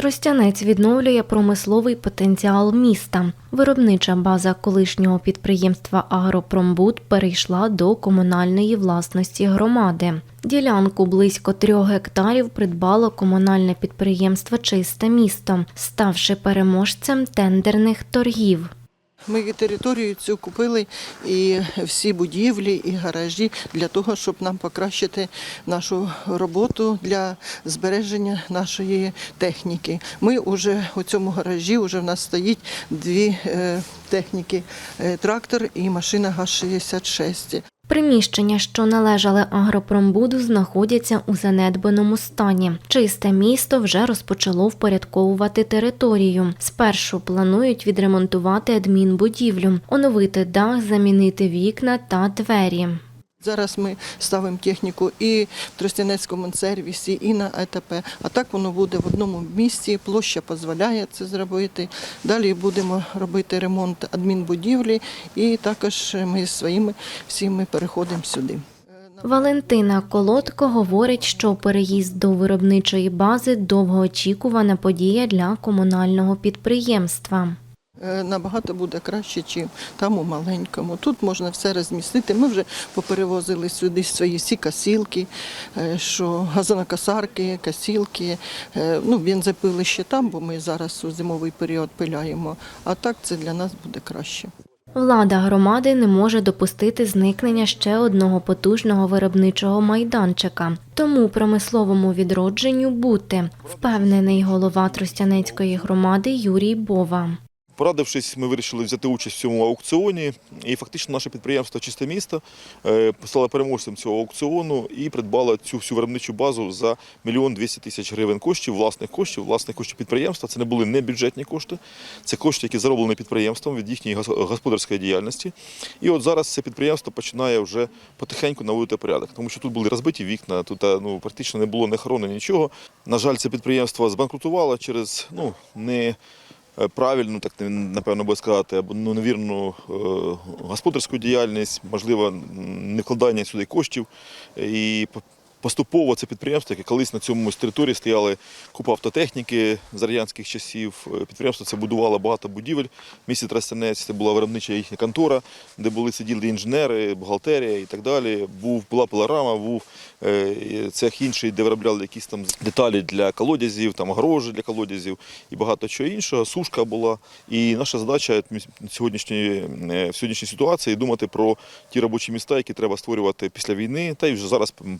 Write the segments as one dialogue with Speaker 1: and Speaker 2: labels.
Speaker 1: Тростянець відновлює промисловий потенціал міста. Виробнича база колишнього підприємства Агропромбуд перейшла до комунальної власності громади. Ділянку близько трьох гектарів придбало комунальне підприємство Чисте місто, ставши переможцем тендерних торгів.
Speaker 2: Ми територію цю купили і всі будівлі, і гаражі для того, щоб нам покращити нашу роботу для збереження нашої техніки. Ми вже у цьому гаражі вже в нас стоїть дві е, техніки: е, трактор і машина ГАЗ-66.
Speaker 1: Приміщення, що належали агропромбуду, знаходяться у занедбаному стані. Чисте місто вже розпочало впорядковувати територію. Спершу планують відремонтувати адмінбудівлю, оновити дах, замінити вікна та двері.
Speaker 2: Зараз ми ставимо техніку і в Тростянецькому сервісі, і на АТП. А так воно буде в одному місці, площа дозволяє це зробити. Далі будемо робити ремонт адмінбудівлі, і також ми своїми всіми переходимо сюди.
Speaker 1: Валентина Колодко говорить, що переїзд до виробничої бази довгоочікувана подія для комунального підприємства.
Speaker 2: Е, Набагато буде краще, ніж там у маленькому. Тут можна все розмістити. Ми вже поперевозили сюди свої всі касілки, е, що газонокосарки, касілки. Е, Ну, бензопилище там, бо ми зараз у зимовий період пиляємо. А так це для нас буде краще.
Speaker 1: Влада громади не може допустити зникнення ще одного потужного виробничого майданчика. Тому промисловому відродженню бути, впевнений голова Тростянецької громади Юрій Бова.
Speaker 3: Порадившись, ми вирішили взяти участь в цьому аукціоні, і фактично наше підприємство Чисте місто е, стало переможцем цього аукціону і придбало цю всю виробничу базу за мільйон 200 тисяч гривень коштів, власних коштів, власних коштів підприємства. Це не були не бюджетні кошти, це кошти, які зароблені підприємством від їхньої господарської діяльності. І от зараз це підприємство починає вже потихеньку наводити порядок, тому що тут були розбиті вікна, тут е, ну практично не було ні охорони, нічого. На жаль, це підприємство збанкрутувало через ну не правильну, так напевно би сказати, або ну, невірну е, господарську діяльність, можливо, не вкладання сюди коштів. І поступово це підприємство, яке колись на цьому території стояли купа автотехніки з радянських часів. Е, Підприємство це будувало багато будівель. В місті Тростянець це була виробнича їхня контора, де були сиділи інженери, бухгалтерія і так далі. Був була пилорама, був е, цех інший, де виробляли якісь там деталі для колодязів, там огорожі для колодязів і багато чого іншого. Сушка була. І наша задача сьогоднішньої е, в сьогоднішній ситуації думати про ті робочі міста, які треба створювати після війни, та й вже зараз м,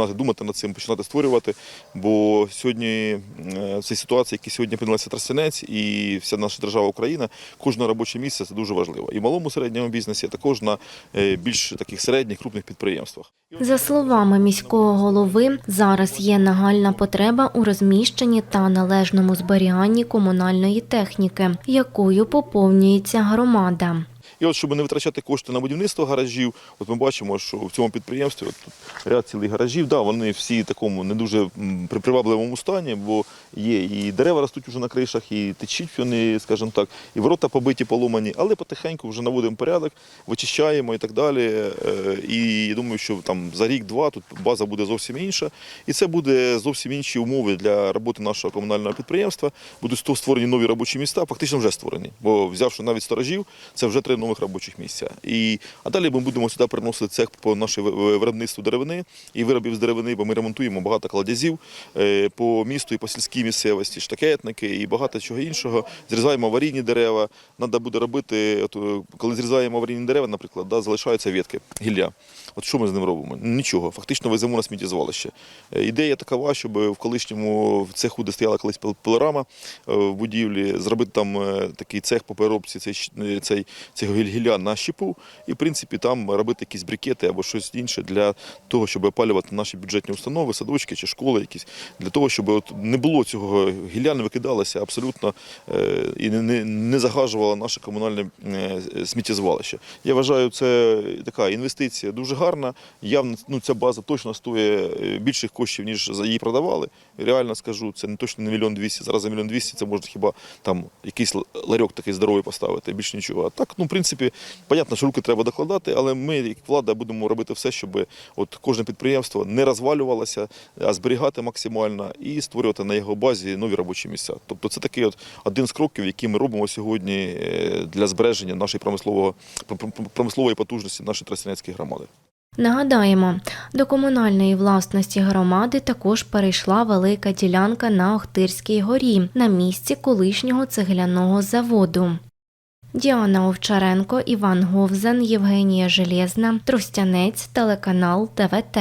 Speaker 3: починати думати над цим, починати створювати. Бо сьогодні е, в цій ситуації, які сьогодні опинилася Тростянець і вся наша держава Україна, кожне робоче місце це дуже важливо. І в малому середньому бізнесі, а також на е, більш таких середніх крупних підприємствах.
Speaker 1: За словами міського голови, зараз є нагальна потреба у розміщенні та належному зберіганні комунальної техніки, якою поповнюється громада.
Speaker 3: І от, щоб не витрачати кошти на будівництво гаражів, от ми бачимо, що в цьому підприємстві от ряд цілих гаражів, да, вони всі в такому не дуже привабливому стані, бо є і дерева ростуть уже на кришах, і течуть вони, скажімо так, і ворота побиті, поломані, але потихеньку вже наводимо порядок, вичищаємо і так далі. Е, І я думаю, що там за рік-два тут база буде зовсім інша. І це буде зовсім інші умови для роботи нашого комунального підприємства. Будуть створені нові робочі міста, фактично вже створені. Бо взявши навіть сторожів, це вже три нових робочих місця. І, а далі ми будемо сюди приносити цех по ви- виробництву деревини і виробів з деревини, бо ми ремонтуємо багато кладязів е, по місту і по сільській місцевості, штакетники і багато чого іншого. Зрізаємо аварійні дерева. Треба буде робити, е, коли зрізаємо аварійні дерева, наприклад, да, залишаються ветки, гілля. От що ми з ним робимо? Нічого. Фактично веземо на сміттєзвалище. Е, Ідея такова, щоб в колишньому в цеху, де стояла колись пил- пилорама е, в будівлі, зробити там такий цех по переробці цей, цей, цього гілля на щепу і, в принципі, там робити якісь брикети або щось інше для того, щоб опалювати наші бюджетні установи, садочки чи школи якісь, для того, щоб от не було цього гілля, не викидалося абсолютно е, і не, не, загажувало наше комунальне е, сміттєзвалище. Я вважаю, це така інвестиція дуже гарна. Явно ну, ця база точно стоїть е, більших коштів, ніж її продавали. Реально скажу, це не точно не мільйон двісті. Зараз за мільйон двісті це можна хіба там якийсь ларьок такий здоровий поставити, більше нічого. А так, ну, в принципі, понятно, що руки треба докладати, але ми, як влада, будемо робити все, щоб от кожне підприємство не розвалювалося, а зберігати максимально і створювати на його базі нові робочі місця. Тобто це такий от один з кроків, які ми робимо сьогодні е, для збереження нашої промислового промислової потужності нашої Тростянецької громади.
Speaker 1: Нагадаємо, до комунальної власності громади також перейшла велика ділянка на Охтирській горі на місці колишнього цегляного заводу. Діана Овчаренко, Іван Говзан, Євгенія Железна, Тростянець, телеканал ТВТ.